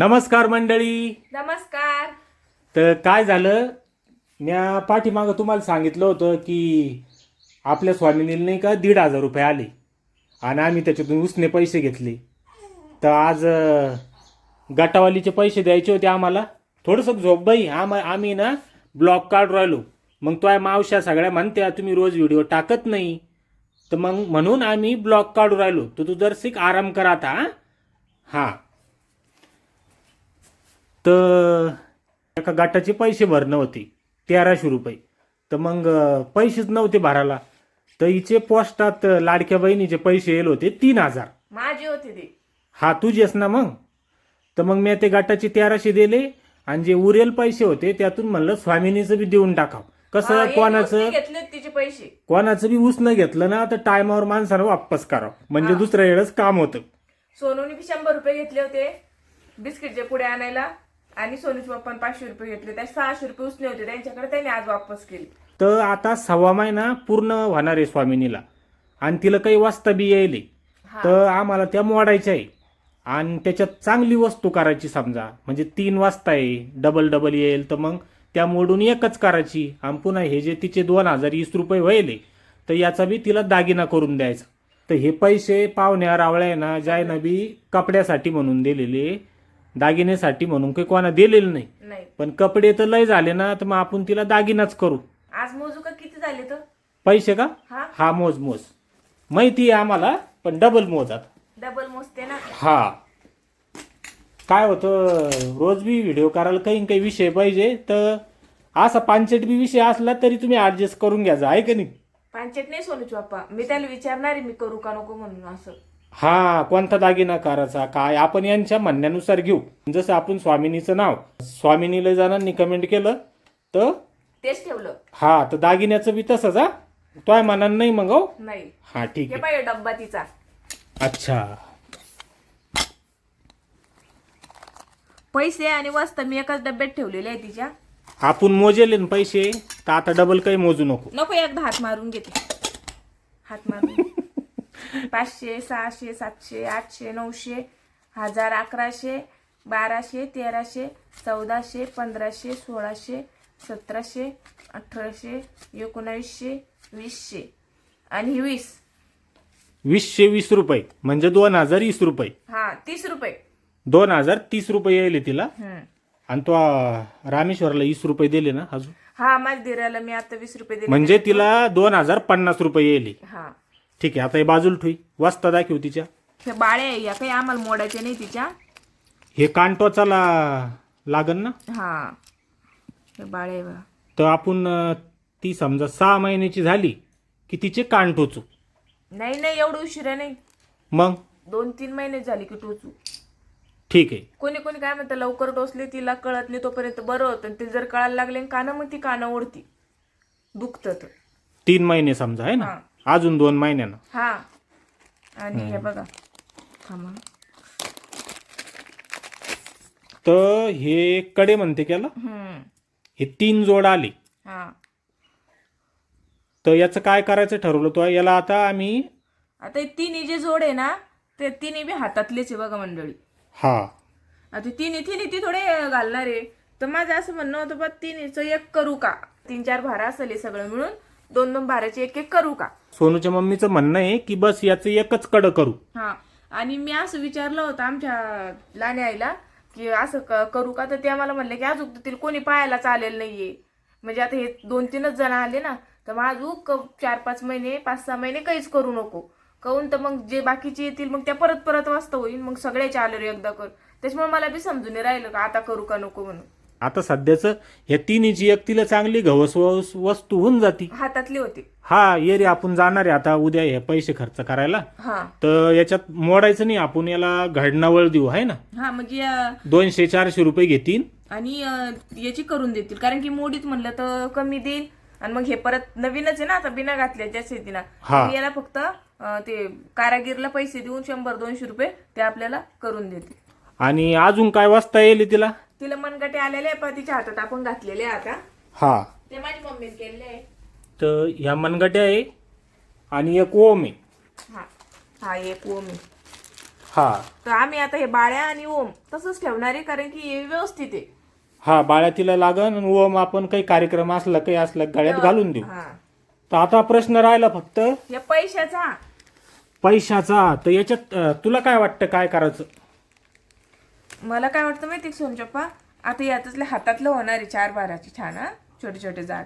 नमस्कार मंडळी. नमस्कार. तर काय झालं? म्या पाठीमागं तुम्हाला सांगितलं होतं की आपल्या स्वामिनीला नाही का दीड हजार रुपये आले. आणि आम्ही त्याच्यातून उसने पैसे घेतले. तर आज अं, गटावालीचे पैसे द्यायचे होते आम्हाला. थोडंसं झोप बाई. आम आम्ही ना ब्लॉक काढ राहिलो. मग तो मावश्या सगळ्या म्हणत्या तुम्ही रोज व्हिडिओ टाकत नाही. तर मग म्हणून आम्ही ब्लॉक काढू राहिलो. तर तू जर शिक आराम कर आता हां. हां. तर एका गटाचे पैसे भरणं होते तेराशे रुपये. तर मग पैसेच नव्हते भरायला. तर हिचे पोस्टात लाडक्या बहिणीचे पैसे येल होते तीन हजार. माझी होती ती. हा तुझेच ना मग? तर मग मी ते गटाचे तेराशे दिले आणि जे उरेल पैसे होते त्यातून म्हणलं स्वामिनीचं बी देऊन टाकाव. कसं कोणाचं? घेतले तिचे पैसे. कोणाचं बी ऊस न घेतलं ना तर टायमावर माणसानं वापस करावं. म्हणजे. दुसऱ्या वेळेस काम होतं. सोनूने बी शंभर रुपये घेतले होते बिस्किटचे पुढे आणायला. आणि सोनूच्या पप्पाने पाचशे रुपये घेतले. त्या सहाशे रुपये उसने होते. त्यांच्याकडे त्यांनी आज वापस केले. तर आता सव्वा महिना पूर्ण होणार आहे स्वामिनीला. आणि तिला काही वाजता बी यायले हा. तर आम्हाला त्या मोडायच्या आहे. आणि त्याच्यात चांगली वस्तू करायची समजा. म्हणजे तीन वाजता आहे. डबल डबल येईल तर मग त्या मोडून एकच करायची. आणि पुन्हा हे जे तिचे दोन हजार वीस रुपये व्हायले तर याचा बी तिला दागिना करून द्यायचा. तर हे पैसे पाहुण्या रावळ्या ना जायना बी कपड्यासाठी म्हणून दिलेले. दागिनेसाठी म्हणून काही कोणा दिलेले नाही. नाही. पण कपडे तर लय झाले ना तर मग आपण तिला दागिनाच करू. आज मोजू का किती झाले तर? पैसे का? हा. हा मोज मोज. माहिती आहे आम्हाला पण डबल मोज आता डबल मोजते ना? हा. काय होतं रोज बी व्हिडिओ करायला काही न काही विषय पाहिजे तर असा पांचट बी विषय असला तरी तुम्ही ऍडजस्ट करून घ्यायचा आहे का नाही? पांचट नाही सोनूचे पप्पा मी त्याला विचारणार आहे मी करू का नको म्हणून असं. हा कोणता दागिना करायचा काय? आपण यांच्या म्हणण्यानुसार घेऊ. जसं आपण स्वामिनीचं नाव स्वामिनीला जणांनी कमेंट केलं तर? तेच ठेवलं. हा तर दागिन्याचं बी तसंच हा? तोय मनानं नाही मग हो? नाही. हा ठीक हे आहे पाहिजे डब्बा तिचा. अच्छा. पैसे आणि वस्ता मी एकाच डब्यात ठेवलेले आहे तिच्या. आपण मोजेले ना पैसे तर आता डबल काही मोजू नको. नको एकदा हात मारून घेते. हात मारून. पाचशे सहाशे सातशे आठशे नऊशे हजार अकराशे बाराशे तेराशे चौदाशे पंधराशे सोळाशे सतराशे अठराशे एकोणावीसशे वीसशे. आणि वीस. वीसशे वीस रुपये. म्हणजे दोन हजार वीस रुपये. हा तीस रुपये. दोन हजार तीस रुपये यायले तिला. हम्म. आणि तो आ, रामेश्वरला वीस रुपये दिले ना अजून. हा माझ्या दिराला मी आता वीस रुपये दिले म्हणजे तिला दोन हजार पन्नास रुपये यायले. हा. ठीक आहे आता हे बाजूला ठुई वाजता दाखव तिच्या. हे बाळे आहे, या काही आम्हाला मोडायचे नाही तिच्या. हे कांटोचा ला लागन ना? हा हे बाळे आहे बघा. तर आपण अ, ती समजा सहा महिन्याची झाली की तिचे कान टोचू. नाही नाही एवढं उशिरा नाही. मग? दोन तीन महिने झाले की टोचू. ठीक आहे. कोणी कोणी काय म्हणतं लवकर टोचले तिला कळत नाही तोपर्यंत बरं होतं. आणि ते जर कळायला लागले कानं मग ती कानं ओढती दुखत तीन महिने समजा आहे ना? हा. अजून दोन महिन्यानं. हा. आणि हे बघा. थांबा. तर हे कडे म्हणते केला हम्म. हे तीन जोड आले. हा. तर याचं काय करायचं ठरवलं तो? याला आता आम्ही आता हे तिन्ही जे जोड आहे ना ते तिन्ही बी हातातलेच आहे बघा मंडळी. हा. आता तिन्ही तिन्ही ती थोडे घालणार आहे. तर माझं असं म्हणणं होतं बा तिन्हीचं एक करू का? तीन चार भारा असेल सगळं मिळून. दोन दोन भाराचे एक एक करू का? सोनूच्या मम्मीचं म्हणणं आहे की बस याचं एकच कडं करू. हा. आणि मी असं विचारलं होतं आमच्या लाण्या आईला की असं क- करू का? तर ते आम्हाला म्हणले की अजून तर तिला कोणी पाहायला चालेल नाहीये. म्हणजे आता हे दोन तीनच जण आले ना तर मग अजून चार पाच महिने पाच सहा महिने काहीच करू नको. काहून तर मग जे बाकीचे येतील मग त्या परत परत वाचता होईल मग सगळ्याचे आले रे एकदा कर. त्याच्यामुळे मला बी समजून नाही राहिलं का आता करू का नको म्हणून. आता सध्याचं ह्या तिन्हीची एक तिला चांगली घवस वस- वस्तू होऊन जाती. हातातली होती. हा ये रे आपण जाणार आहे आता उद्या हे पैसे खर्च करायला. हा. तर याच्यात मोडायचं नाही आपण याला घडणावळ देऊ आहे ना? हा म्हणजे अं, दोनशे चारशे रुपये घेतील. आणि अं, याची करून देतील. कारण की मोडीत म्हणलं तर कमी देईल. आणि मग हे परत नवीनच आहे ना आता बिना घातल्याच्या शेतीला. हा. मग याला फक्त अं, ते कारागीरला पैसे देऊन शंभर दोनशे रुपये ते आपल्याला करून देतील. आणि अजून काय वाजता येईल तिला? मनगटे आलेले आहे पण तिच्या हातात आपण घातलेले आता. हा. ते माझी मम्मीने केलेले तर ह्या मनगट्या आहे आणि एक ओम आहे. हा. हा एक ओम आहे. हा. तर आम्ही आता हे बाळ्या आणि ओम तसंच ठेवणार आहे कारण की हे व्यवस्थित आहे. हा बाळ्या तिला लागन आणि ओम आपण काही कार्यक्रम असला काही असला गळ्यात घालून देऊ. हा. तर आता प्रश्न राहिला फक्त. या पैशाचा. पैशाचा. तर याच्यात अं, तुला काय वाटतं काय करायचं? मला काय वाटतं माहिती सोनचप्पा? आता यातले हातातलं होणार आहे चार बाराची छान हा? छोटे छोटे झाड.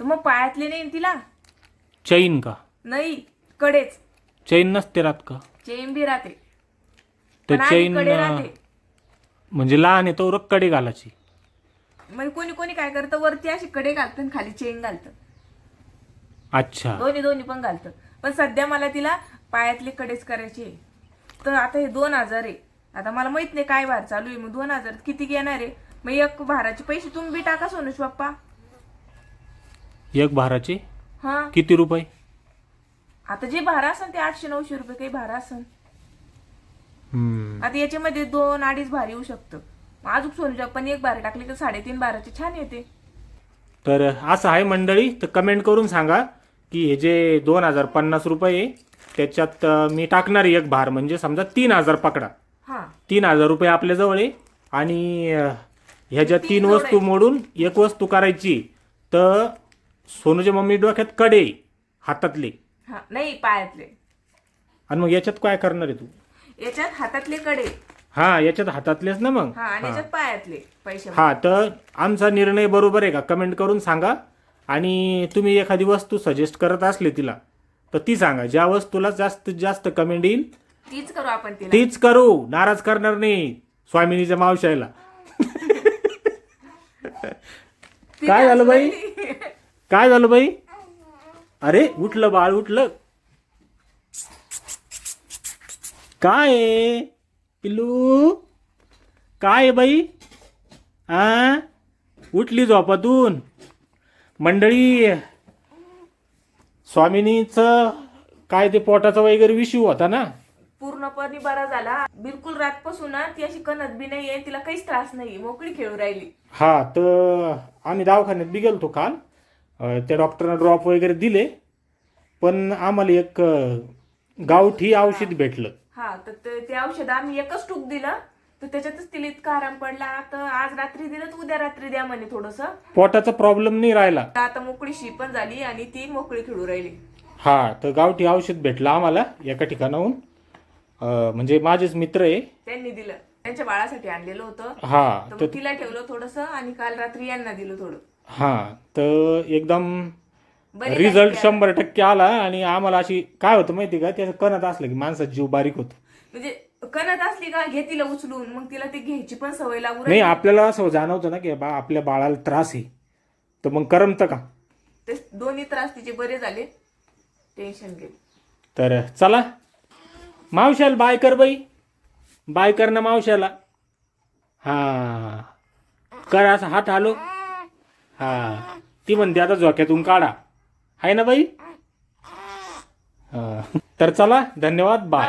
तर मग पायातले नाही ना तिला? चैन का? नाही कडेच. चैन नसते राहत का? चेन बी राहते. तर पण चैनकडे राहते. म्हणजे लहान आहे तो रक्कडे घालायची. म्हणजे कोणी कोणी काय करतं वरती अशी कडे घालतं आणि खाली चेन घालतं. अच्छा. दोन्ही दोन्ही पण घालतं. पण सध्या मला तिला पायातले कडेच करायचे आहे. तर आता हे दोन हजार आहे. आता मला माहीत नाही काय भार चालू आहे. मग दोन हजार किती घेणार आहे? मग एक भाराचे पैसे तुम्ही बी टाका सोनूश बाप्पा एक भाराचे? हा. किती रुपये? आता जे भार असन ते आठशे नऊशे रुपये काही भार असन हम्म. आता याच्यामध्ये दोन अडीच भार येऊ शकतं. मग अजून सोनूश बाप्पाने एक भार टाकली तर साडेतीन भाराचे छान येते. तर असं आहे मंडळी तर कमेंट करून सांगा की हे जे दोन हजार पन्नास रुपये आहे, त्याच्यात अं, मी टाकणार एक भार. म्हणजे समजा तीन हजार पकडा. हा. तीन हजार रुपये आपल्याजवळ आहे आणि अं, ह्याच्या तीन तीन वस्तू मोडून एक वस्तू करायची तर सोनूच्या मम्मी डोक्यात कडे हातातले. हा नाही पायातले. आणि मग याच्यात काय करणार आहे तू? याच्यात हातातले कडे. हा याच्यात हातातलेच ना मग? हा आणि याच्यात पायातले पैसे हा तर आमचा निर्णय बरोबर आहे का? कमेंट करून सांगा. आणि तुम्ही एखादी वस्तू सजेस्ट करत असले तिला तर ती सांगा. ज्या वस्तूला जास्तीत जास्त कमेंट येईल तीच करू आपण तिला. तीच करू. नाराज करणार नाही स्वामिनीच्या मावशाला ती काय झालं बाई? काय झालं बाई? अरे उठलं बाळ उठलं. काय पिल्लू? काय आहे बाई? आ? उठली झोपातून. मंडळी स्वामिनीचं काय ते पोटाचा वगैरे विषय होता ना? पूर्णपणे बरा झाला. बिलकुल रातपासून ना ती अशी कणत बी नाहीये तिला काहीच त्रास नाही मोकळी खेळू राहिली. हा तर आम्ही दवाखान्यात बी गेलतो काल. अं, त्या डॉक्टरनं ड्रॉप वगैरे दिले. पण आम्हाला एक अं, गावठी औषध भेटलं. हा तर ते ते औषध आम्ही एकच टूक दिलं. तर त्याच्यातच तिला इतका आराम पडला. तर आज रात्री दिलं तर उद्या रात्री द्या म्हणे थोडस. पोटाचा प्रॉब्लेम नाही राहिला. आता मोकळी शी पण झाली आणि ती मोकळी खेळू राहिली. हा तर गावठी औषध भेटलं आम्हाला एका ठिकाणाहून. म्हणजे माझेच मित्र आहे. त्यांनी दिलं. त्यांच्या बाळासाठी आणलेलं होतं. हा तर तर मग तिला ठेवलं थोडस आणि काल रात्री यांना दिलं थोडं. हा तर एकदम बरी रिझल्ट शंभर टक्के आला आणि आम्हाला अशी काय होतं माहिती का? त्याचं कणत असलं की माणसाचा जीव बारीक होतो. म्हणजे कणत असली का घे तिला उचलून मग तिला ती घ्यायची पण सवय लागू नाही राहिली आपल्याला असं जाणवतं ना की बा आपल्या बाळाला त्रास आहे. तर मग करमतं का? ते दोन्ही त्रास तिचे बरे झाले. टेन्शन गेले. तर चला. मावशाला बाय कर बाई. बाय कर ना मावशाला हा. कर असा हात हालो. हा. ती म्हणते आता झोक्यातून काढा. आहे ना बाई? हा. तर चला धन्यवाद बाय.